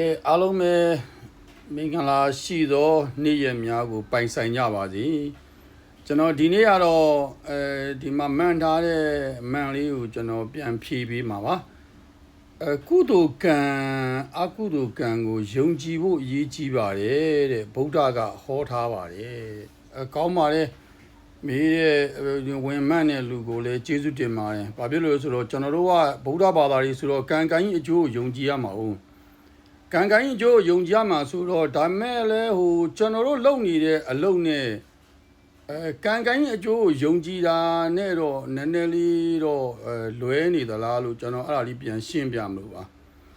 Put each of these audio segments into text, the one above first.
ကဲအားလုံးပဲမင်္ဂလာရှိသောနေ့ရက်များကို ပိုင်ဆိုင်ကြပါစေကျွန်တော်ဒီနေ့ကတော့အဲဒီမှာမှန်ထားတဲ့မှန်လေးကိုကျွန်တော်ပြန်ဖြည့်ပေးမှာပါအဲကုသိုလ်ကံအကုသိုလ်ကံကိုယုံကြည်ဖို့အရေးကြီးပါတယ်တဲ့ဗုဒ္ဓကဟောထားပါတယ်အဲကောင်းပါတယ်မေးတဲ့ဝင်မှန်တဲ့လူကိုလည်းကျေးဇူးတင်ပါတယ်။ဘာဖြစ်လို့လဲဆိုတော့ကျွန်တော်တို့ကဗုဒ္ဓဘာသာတွေဆိုတော့ကံကံကြီးအကျိုးကိုယုံကြည်ရမှာဟုတ်။ ကံကံကြီးအကျိုးကိုယုံကြည်ရမှာဆိုတော့ဒါမဲ့လည်းဟိုကျွန်တော်တို့လုပ်နေတဲ့အလုပ်နဲ့အဲကံကံကြီးအကျိုးကိုယုံကြည်တာနဲ့တော့နည်းနည်းလေးတော့အဲလွဲနေသလားလို့ကျွန်တော်အဲ့ဒါလေးပြန်ရှင်းပြမလို့ပါ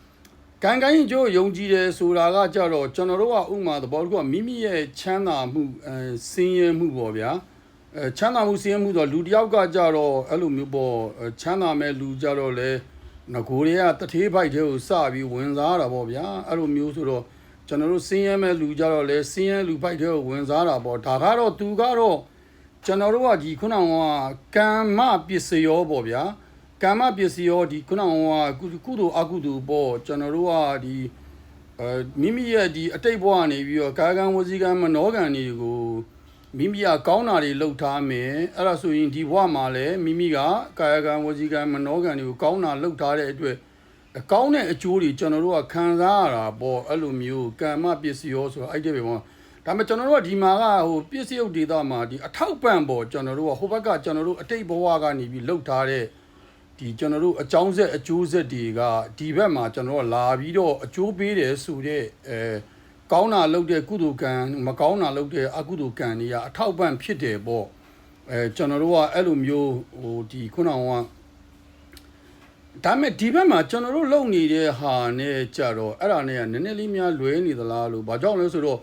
။ကံကံကြီးအကျိုးကိုယုံကြည်တယ်ဆိုတာကကြတော့ကျွန်တော်တို့ကဥမာသဘောတကူကမိမိရဲ့ချမ်းသာမှုအဲစင်းရဲမှုပေါ့ဗျာ။အဲချမ်းသာမှုစည်းရမှုဆိုတော့လူတစ်ယောက်ကကြတော့အဲ့လိုမျိုးပေါ့အဲချမ်းသာမဲ့လူကြတော့လေ ငကိုတွေကတထေးဖိုက်တဲ့ကိုစပြီးဝင်စားတာပေါ့ဗျာအဲ့လိုမျိုးဆိုတော့ကျွန်တော်တို့စင်းရဲမဲ့လူကြတော့လေစင်းရဲလူဖိုက်တဲ့ကိုဝင်စားတာပေါ့ဒါကတော့သူကတော့ကျွန်တော်တို့ကဒီခုနကကမ္မပစ္စယောပေါ့ဗျာကမ္မပစ္စယောဒီခုနကကုသိုလ်အကုသိုလ်ပေါ့ကျွန်တော်တို့ကဒီအဲမိမိရဲ့ဒီအတိတ်ဘဝကနေပြီးတော့ကာကံဝစီကံမနောကံတွေကို မိမိကကောင်းတာတွေလှုပ်ထားမယ်အဲ့ဒါဆိုရင်ဒီဘဝမှာလည်းမိမိကကာယကံဝစီကံမနောကံတွေကိုကောင်းတာလှုပ်ထားတဲ့အတွက်ကောင်းတဲ့အကျိုးတွေကျွန်တော်တို့ကခံစားရတာပေါ့အဲ့လိုမျိုးကံမပစ္စည်းရောဆိုတာအဲ့ဒီပဲပေါ့ဒါပေမဲ့ကျွန်တော်တို့ကဒီမှာကဟိုပစ္စည်းဥဒေတာမှာဒီအထောက်ပံ့ပေါ့ကျွန်တော်တို့ကဟိုဘက်ကကျွန်တော်တို့အတိတ်ဘဝကနေပြီးလှုပ်ထားတဲ့ဒီကျွန်တော်တို့အကြောင်းဆက်အကျိုးဆက်တွေကဒီဘက်မှာကျွန်တော်တို့လာပြီးတော့အကျိုးပေးတယ်ဆိုတဲ့အဲ ကောင်းတာလုပ်တဲ့ကုသိုလ်ကံမကောင်းတာလုပ်တဲ့အကုသိုလ်ကံတွေကအထောက်ပံ့ဖြစ်တယ်ပေါ့အဲကျွန်တော်တို့ကအဲ့လိုမျိုးဟိုဒီခုနကဒါမဲ့ဒီဘက်မှာကျွန်တော်တို့လုပ်နေတဲ့ဟာနဲ့ကြတော့အဲ့ဒါနဲ့ကနည်းနည်းလေးများလွဲနေသလားလို့ဘာကြောင့်လဲဆိုတော့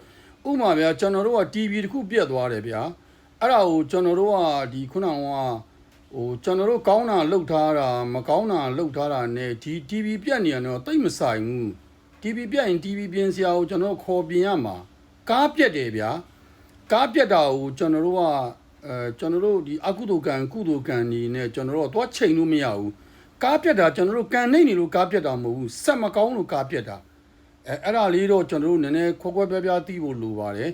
ဥမာဗျာကျွန်တော်တို့က TV တခုပြတ်သွားတယ်ဗျာအဲ့ဒါကိုကျွန်တော်တို့ကဒီခုနကဟိုကျွန်တော်တို့ကောင်းတာလှုပ်ထားတာမကောင်းတာလှုပ်ထားတာနဲ့ဒီ TV ပြတ်နေရတော့တိတ်မဆိုင်ဘူး TV ပြတ်ရင် TV ပြင်ဆရာကိုကျွန်တော်ခေါ်ပြင်ရမှာကားပြက်တယ်ဗျာကားပြက်တာကိုကျွန်တော်တို့ကအဲကျွန်တော်တို့ဒီအကုသိုလ်ကံကုသိုလ်ကံနေနဲ့ကျွန်တော်တို့တော့ချိန်လို့မရဘူးကားပြက်တာကျွန်တော်တို့ကံနေနေလို့ကားပြက်တာမဟုတ်ဘူးစက်မကောင်းလို့ကားပြက်တာအဲအဲ့ဒါလေးတော့ကျွန်တော်တို့နည်းနည်းခွက်ခွက်ပြားပြားသိဖို့လိုပါတယ်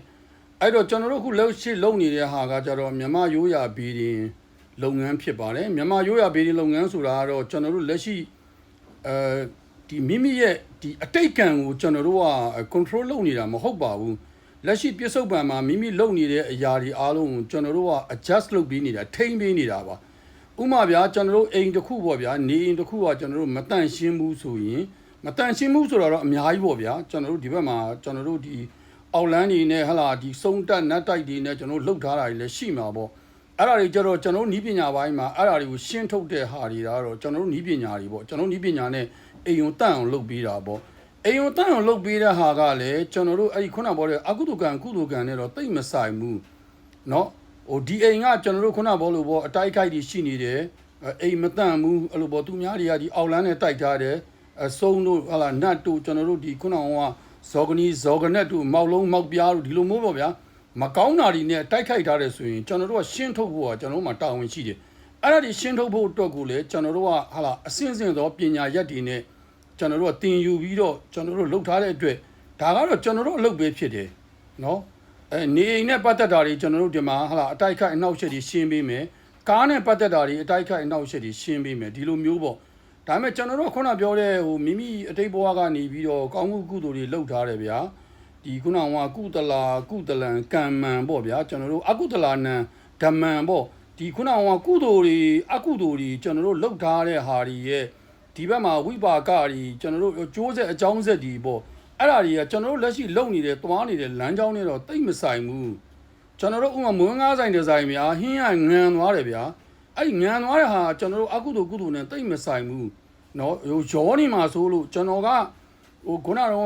အဲ့တော့ကျွန်တော်တို့ခုလှုပ်ရှိလုံနေတဲ့ဟာကကြတော့မြမရိုးရာဘီရင်လုပ်ငန်းဖြစ်ပါတယ်မြမရိုးရာဘီရင်လုပ်ငန်းဆိုတာကတော့ကျွန်တော်တို့လက်ရှိအဲ ဒီမိမိရဲ့ဒီအတိတ်ကံကိုကျွန်တော်တို့က control လုပ်နေတာမဟုတ်ပါဘူးလက်ရှိပြစ္ဆုတ်ပံမှာမိမိလုပ်နေတဲ့အရာတွေအားလုံးကိုကျွန်တော်တို့က adjust လုပ်ပြီးနေတာထိန်းပေးနေတာပါဥမာဗျာကျွန်တော်တို့အိမ်တစ်ခုပေါ့ဗျာနေအိမ်တစ်ခုကကျွန်တော်တို့မတန့်ရှင်းဘူးဆိုရင်မတန့်ရှင်းဘူးဆိုတော့အများကြီးပေါ့ဗျာကျွန်တော်တို့ဒီဘက်မှာကျွန်တော်တို့ဒီအောက်လန်းနေနဲ့ဟလာဒီစုံတက်နတ်တိုက်တွေနဲ့ကျွန်တော်တို့လှုပ်ထားတာတွေလည်းရှိမှာပေါ့ အဲ့ဒါတွေကြတော့ကျွန်တော်တို့နီးပညာပိုင်းမှာအဲ့ဒါတွေကိုရှင်းထုတ်တဲ့ဟာတွေတော့ကျွန်တော်တို့နီးပညာတွေပေါ့ကျွန်တော်တို့နီးပညာနဲ့အိမ်ုံတန့်အောင်လုပ်ပေးတာပေါ့အိမ်ုံတန့်အောင်လုပ်ပေးတဲ့ဟာကလည်းကျွန်တော်တို့အဲ့ဒီခုနပြောတဲ့အကုသိုလ်ကံကုသိုလ်ကံနဲ့တော့တိတ်မဆိုင်ဘူးเนาะဟိုဒီအိမ်ကကျွန်တော်တို့ခုနပြောလို့ပေါ့အတိုက်ခိုက်တွေရှိနေတယ်အိမ်မတန့်ဘူးအဲ့လိုပေါ့သူများတွေကဒီအောက်လန်းနဲ့တိုက်ထားတယ်အစုံတို့ဟာလာနတ်တို့ကျွန်တော်တို့ဒီခုနကဇော်ကနီဇော်ကနက်တို့မောက်လုံးမောက်ပြားတို့ဒီလိုမျိုးပေါ့ဗျာ မကောင်းတာတွေနဲ့တိုက်ခိုက်ထားတယ်ဆိုရင်ကျွန်တော်တို့ကရှင်းထုတ်ဖို့ကကျွန်တော်တို့မှာတာဝန်ရှိတယ်အဲ့ဒါဒီရှင်းထုတ်ဖို့အတွက်ကိုလည်းကျွန်တော်တို့ကဟာလာအစင်းစင်သောပညာရက်တွေနဲ့ကျွန်တော်တို့ကတင်ယူပြီးတော့ကျွန်တော်တို့လှုပ်ထားတဲ့အတွက်ဒါကတော့ကျွန်တော်တို့အလုပ်ပဲဖြစ်တယ်နော်အဲနေအိမ်နဲ့ပတ်သက်တာတွေကျွန်တော်တို့ဒီမှာဟာလာအတိုက်ခိုက်အနောက်ရှက်တွေရှင်းပေးမယ်ကားနဲ့ပတ်သက်တာတွေအတိုက်ခိုက်အနောက်ရှက်တွေရှင်းပေးမယ်ဒီလိုမျိုးပေါ့ဒါပေမဲ့ကျွန်တော်တို့ခုနပြောတဲ့ဟိုမိမိအတိတ်ဘဝကနေပြီးတော့ကောင်းမှုကုသိုလ်တွေလှုပ်ထားတယ်ဗျာ ဒီခုနကကုတလာကုတလံကံမံပေါ့ဗျာကျွန်တော်တို့အကုတလာနံဓမ္မံပေါ့ဒီခုနကကုသိုလ်တွေအကုသိုလ်တွေကျွန်တော်တို့လှုပ်ထားတဲ့ဟာတွေရဲ့ဒီဘက်မှာဝိပါကတွေကျွန်တော်တို့ကျိုးဆက်အကြောင်းဆက်တွေပေါ့အဲ့ဒါတွေကကျွန်တော်တို့လက်ရှိလုပ်နေတဲ့တွားနေတဲ့လမ်းကြောင်းတွေတော့တိတ်မဆိုင်ဘူးကျွန်တော်တို့ဥမာမွေးငါးဆိုင်ဒီဇိုင်းများဟင်းရငံသွားတယ်ဗျာအဲ့ဒီငံသွားတဲ့ဟာကျွန်တော်တို့အကုသိုလ်ကုသိုလ်နဲ့တိတ်မဆိုင်ဘူးเนาะဟိုရောနေမှာဆိုလို့ကျွန်တော်ကဟိုခုနကတော့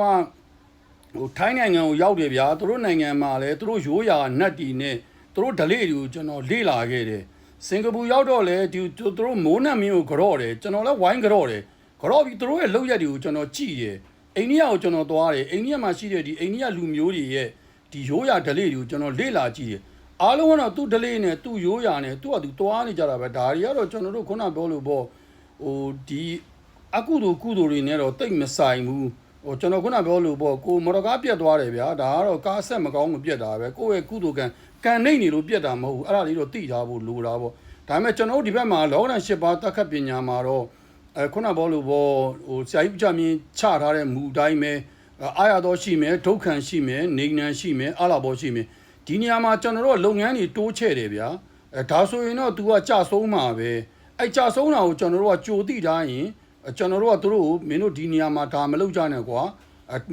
ဟိုထိုင်းနိုင်ငံကိုရောက်တယ်ဗျာသူတို့နိုင်ငံမှာလည်းသူတို့ရိုးရာနတ်တီနဲ့သူတို့ဓလေ့တွေကိုကျွန်တော်လေ့လာခဲ့တယ်စင်ကာပူရောက်တော့လေဒီသူတို့မိုးနတ်မင်းကိုကြော့တယ်ကျွန်တော်လည်းဝိုင်းကြော့တယ်ကြော့ပြီးသူတို့ရဲ့လောက်ရက်တွေကိုကျွန်တော်ကြည့်တယ်အိန္ဒိယကိုကျွန်တော်သွားတယ်အိန္ဒိယမှာရှိတဲ့ဒီအိန္ဒိယလူမျိုးတွေရဲ့ဒီရိုးရာဓလေ့တွေကိုကျွန်တော်လေ့လာကြည့်တယ်အားလုံးကတော့သူ့ဓလေ့နဲ့သူ့ရိုးရာနဲ့သူ့ဟာသူသွားနေကြတာပဲဒါတွေကတော့ကျွန်တော်တို့ခုနပြောလို့ပေါ့ဟိုဒီအကုသိုလ်ကုသိုလ်တွေနဲ့တော့တိတ်မဆိုင်ဘူးဟ ဟိုကျွန်တော်ခုနပြောလို့ပေါ့ကိုမော်တော်ကားပြတ်သွားတယ်ဗျာဒါကတော့ကားဆက်မကောင်းလို့ပြတ်တာပဲကိုယ့်ရဲ့ကုသိုလ်ကံကန်နေနေလို့ပြတ်တာမဟုတ်ဘူးအဲ့ဒါလေးတော့သိထားဖို့လိုတာပေါ့ဒါပေမဲ့ကျွန်တော်တို့ဒီဘက်မှာလောကဓာတ်၈ပါးတက္ကပညာမှာတော့အဲခုနပြောလို့ပေါ့ဟိုဆရာကြီးဦးချမင်းချထားတဲ့မူအတိုင်းပဲအာရတော်ရှိမယ်ဒုက္ခံရှိမယ်နေနံရှိမယ်အလာဘောရှိမယ်ဒီနေရာမှာကျွန်တော်တို့ကလုပ်ငန်းတွေတိုးချဲ့တယ်ဗျာအဲဒါဆိုရင်တော့ तू ကကြဆုံးမှာပဲအဲ့ကြဆုံးတာကိုကျွန်တော်တို့ကကြိုသိထားရင် ကျွန်တော်တို့ကသူတို့ကိုမင်းတို့ဒီနေရာမှာဒါမလုပ်ကြနဲ့ကွာ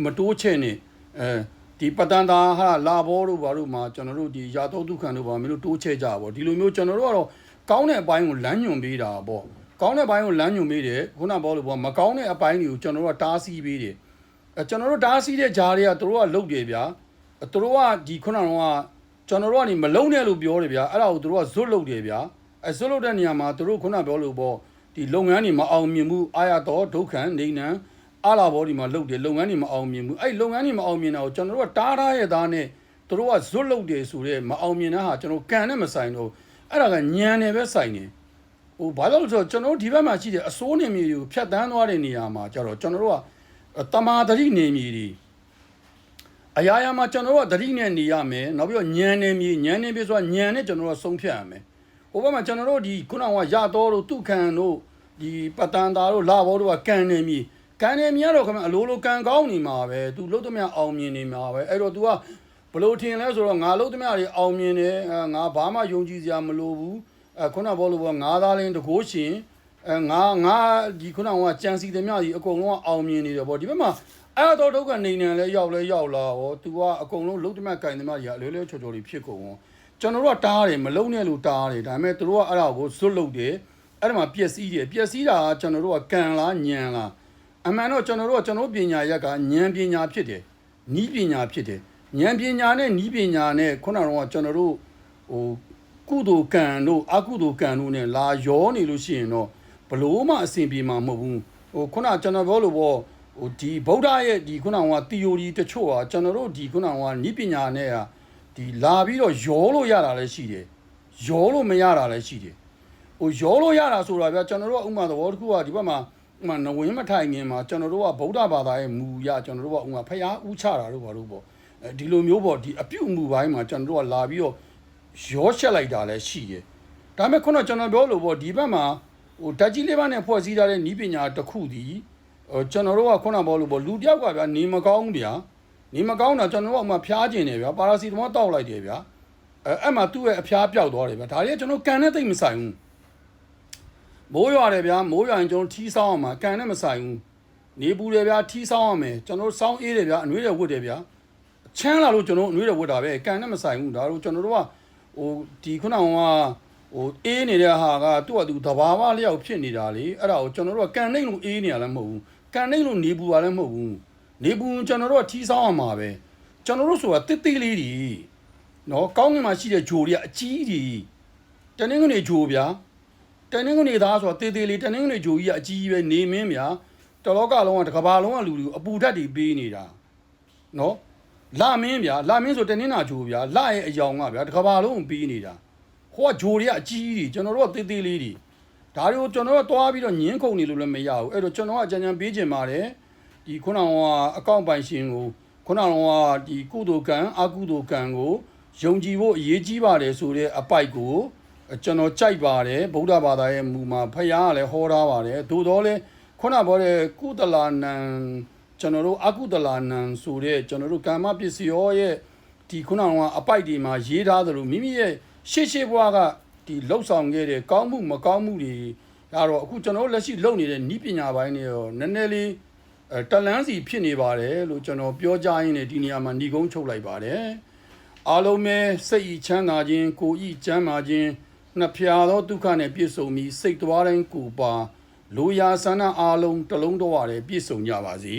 မတိုးချဲ့နဲ့အဲဒီပတန်တာဟာလာဘောတို့ဘာတို့မှာကျွန်တော်တို့ဒီရာတော့ဒုက္ခံတို့ဘာမင်းတို့တိုးချဲ့ကြပါဘောဒီလိုမျိုးကျွန်တော်တို့ကတော့ကောင်းတဲ့အပိုင်းကိုလမ်းညွန်ပေးတာပေါ့ကောင်းတဲ့အပိုင်းကိုလမ်းညွန်ပေးတယ်ခုနဘောလို့ပေါ့မကောင်းတဲ့အပိုင်းတွေကိုကျွန်တော်တို့ကတားဆီးပေးတယ်အဲကျွန်တော်တို့တားဆီးတဲ့ဂျားတွေကသူတို့ကလုပ်တယ်ဗျာသူတို့ကဒီခုနကတော့ကျွန်တော်တို့ကနေမလုံးနဲ့လို့ပြောတယ်ဗျာအဲ့ဒါကိုသူတို့ကဇွတ်လုပ်တယ်ဗျာအဲဇွတ်လုပ်တဲ့နေရာမှာသူတို့ခုနပြောလို့ပေါ့ ဒီလုပ်ငန်းတွေမအောင်မြင်မှုအာရတော်ဒုက္ခံနေနံအလာဘောဒီမှာလုပ်တယ်လုပ်ငန်းတွေမအောင်မြင်ဘူးအဲ့လုပ်ငန်းတွေမအောင်မြင်တာကိုကျွန်တော်တို့ကတားထားရသားနဲ့သူတို့ကဇွတ်လုပ်တယ်ဆိုတော့မအောင်မြင်တာဟာကျွန်တော်ကန်နဲ့မဆိုင်တော့အဲ့ဒါကညံနေပဲဆိုင်နေဟိုဘာလို့လဲဆိုတော့ကျွန်တော်တို့ဒီဘက်မှာရှိတဲ့အစိုးနေမြေတွေကိုဖြတ်တန်းသွားတဲ့နေရာမှာကျတော့ကျွန်တော်တို့ကတမာတတိနေမြေတွေအရာရာမှာကျွန်တော်တို့ကတတိနဲ့နေရမယ်နောက်ပြီးတော့ညံနေမြေညံနေပြီဆိုတာညံနဲ့ကျွန်တော်တို့ကဆုံးဖြတ်ရမယ် ဟိုဘက်မှာကျွန်တော်တို့ဒီခုနကရတော်တို့တုခံတို့ဒီပတန်တာတို့လာဘောတို့ကကန်နေမြေကန်နေမြေကတော့ခင်ဗျအလိုလိုကန်ကောင်းနေမှာပဲသူလို့တမအောင်မြင်နေမှာပဲအဲ့တော့ तू ကဘလို့ထင်လဲဆိုတော့ငါလို့တမတွေအောင်မြင်တယ်ငါဘာမှယုံကြည်စရာမလိုဘူးအဲခုနဘောလို့ဘောငါသားလင်းတကိုးရှင်အဲငါငါဒီခုနကကြံစီသမျှကြီးအကုန်လုံးကအောင်မြင်နေတယ်ပေါ့ဒီဘက်မှာအဲ့တော့ဒုက္ခနေနေလဲရောက်လဲရောက်လာဟော तू ကအကုန်လုံးလုံးတမကင်သမျှကြီးအလွယ်လွယ်ချော်ချော်လေးဖြစ်ကုန် ကျွန်တော်တို့ကတားတယ်မလုံနဲ့လို့တားတယ်ဒါပေမဲ့သူတို့ကအဲ့ဒါကိုဇွတ်လုပ်တယ်အဲ့ဒါမှပျက်စီးတယ်ပျက်စီးတာကကျွန်တော်တို့ကကံလားညံလားအမှန်တော့ကျွန်တော်တို့ကကျွန်တော်ပညာရက်ကဉာဏ်ပညာဖြစ်တယ်နီးပညာဖြစ်တယ်ဉာဏ်ပညာနဲ့နီးပညာနဲ့ခုနကတော့ကျွန်တော်တို့ဟိုကုသိုလ်ကံတို့အကုသိုလ်ကံတို့ ਨੇ လာရောနေလို့ရှိရင်တော့ဘလို့မှအဆင်ပြေမှာမဟုတ်ဘူးဟိုခုနကျွန်တော်ပြောလို့ပေါ့ဟိုဒီဗုဒ္ဓရဲ့ဒီခုနက theory တချို့ဟာကျွန်တော်တို့ဒီခုနကနီးပညာနဲ့ဟာ ဒီလာပြီးတော့ရောလို့ရတာလည်းရှိတယ်ရောလို့မရတာလည်းရှိတယ်ဟိုရောလို့ရတာဆိုတာဗျာကျွန်တော်တို့ကဥမာသဘောတစ်ခုကဒီဘက်မှာဥမာနဝင်းမထိုင်ခင်မှာကျွန်တော်တို့ကဗုဒ္ဓဘာသာရဲ့မူရကျွန်တော်တို့ကဥမာဖျားဥချတာတို့ဘာလို့ပေါ့အဲဒီလိုမျိုးပေါ့ဒီအပြုတ်မူပိုင်းမှာကျွန်တော်တို့ကလာပြီးတော့ရောချက်လိုက်တာလည်းရှိတယ်ဒါပေမဲ့ခုနကျွန်တော်ပြောလို့ပေါ့ဒီဘက်မှာဟိုဓာတ်ကြီးလေးပါးနဲ့ဖွဲ့စည်းထားတဲ့ဤပညာတစ်ခုတည်းဟိုကျွန်တော်တို့ကခုနပြောလို့ပေါ့လူတယောက်ကဗျာနေမကောင်းဗျာ နေမကောင်းတာကျွန်တော်တို့ကမှဖျားကျင်တယ်ဗျာပါရာစီတမောတောက်လိုက်တယ်ဗျာအဲအဲ့မှာသူ့ရဲ့အဖျားပြောက်သွားတယ်ဗျာဒါတွေကကျွန်တော်ကန်နဲ့တိတ်မဆိုင်ဘူးမိုးရွာတယ်ဗျာမိုးရွာရင်ကျွန်တော်ထီးဆောင်းအောင်မှာကန်နဲ့မဆိုင်ဘူးနေပူတယ်ဗျာထီးဆောင်းအောင်မယ်ကျွန်တော်ဆောင်းအေးတယ်ဗျာအနှွေးတယ်ဝတ်တယ်ဗျာချမ်းလာလို့ကျွန်တော်အနှွေးတယ်ဝတ်တာပဲကန်နဲ့မဆိုင်ဘူးဒါတို့ကျွန်တော်တို့ကဟိုဒီခုနကဟိုအေးနေတဲ့ဟာကသူ့အတူတဘာဝလျောက်ဖြစ်နေတာလေအဲ့ဒါကိုကျွန်တော်တို့ကကန်နှိမ့်လို့အေးနေရလည်းမဟုတ်ဘူးကန်နှိမ့်လို့နေပူရလည်းမဟုတ်ဘူး နေပူကျွန်တော်တို့ကထီးဆောင်းအောင်မှာပဲကျွန်တော်တို့ဆိုတာတစ်တိလေးတွေနော်ကောင်းငင်မှာရှိတဲ့ဂျိုတွေကအကြီးကြီးတနင်္ဂနွေဂျိုဗျာတနင်္ဂနွေသားဆိုတာတေးသေးလေးတနင်္ဂနွေဂျိုကြီးကအကြီးကြီးပဲနေမင်းဗျာတလောကလုံးကတကဘာလုံးကလူလူအပူဓာတ်တွေပေးနေတာနော်လာမင်းဗျာလာမင်းဆိုတနင်္လာဂျိုဗျာလာရဲ့အယောင်ကဗျာတကဘာလုံးပေးနေတာဟိုကဂျိုတွေကအကြီးကြီးကျွန်တော်တို့ကတေးသေးလေးတွေဒါတွေကိုကျွန်တော်တို့တွားပြီးတော့ညင်းခုန်နေလို့လည်းမရဘူးအဲ့တော့ကျွန်တော်ကအကြံဉာဏ်ပေးခြင်းပါတယ် ဒီခုနကအကောင့်ပိုင်ရှင်ကိုခုနကဒီကုသိုလ်ကံအကုသိုလ်ကံကိုယုံကြည်ဖို့အရေးကြီးပါတယ်ဆိုတဲ့အပိုက်ကိုကျွန်တော်ကြိုက်ပါတယ်ဗုဒ္ဓဘာသာရဲ့မူမှာဖယားကလည်းဟောထားပါတယ်သို့တော်လည်းခုနပြောတဲ့ကုသလာနံကျွန်တော်တို့အကုသလာနံဆိုတဲ့ကျွန်တော်တို့ကာမပစ္စယောရဲ့ဒီခုနကအပိုက်တွေမှာရေးထားသလိုမိမိရဲ့ရှေ့ရှေ့ဘဝကဒီလှုပ်ဆောင်ခဲ့တဲ့ကောင်းမှုမကောင်းမှုတွေကတော့အခုကျွန်တော်လက်ရှိလုပ်နေတဲ့ဤပညာပိုင်းတွေရောနည်းနည်းလေး အဲတလန်းစီဖြစ်နေပါတယ်လို့ကျွန်တော်ပြောကြရင်းနဲ့ဒီနေရာမှာညီကုန်းချုပ်လိုက်ပါတယ်အားလုံးပဲစိတ်ဤချမ်းသာခြင်းကိုယ်ဤကျမ်းမာခြင်းနှစ်ဖြာသောဒုက္ခနဲ့ပြည့်စုံပြီးစိတ်သွားတိုင်းကိုပါလိုရာဆန္ဒအားလုံးတစ်လုံးတော့ရတယ်ပြည့်စုံကြပါစေ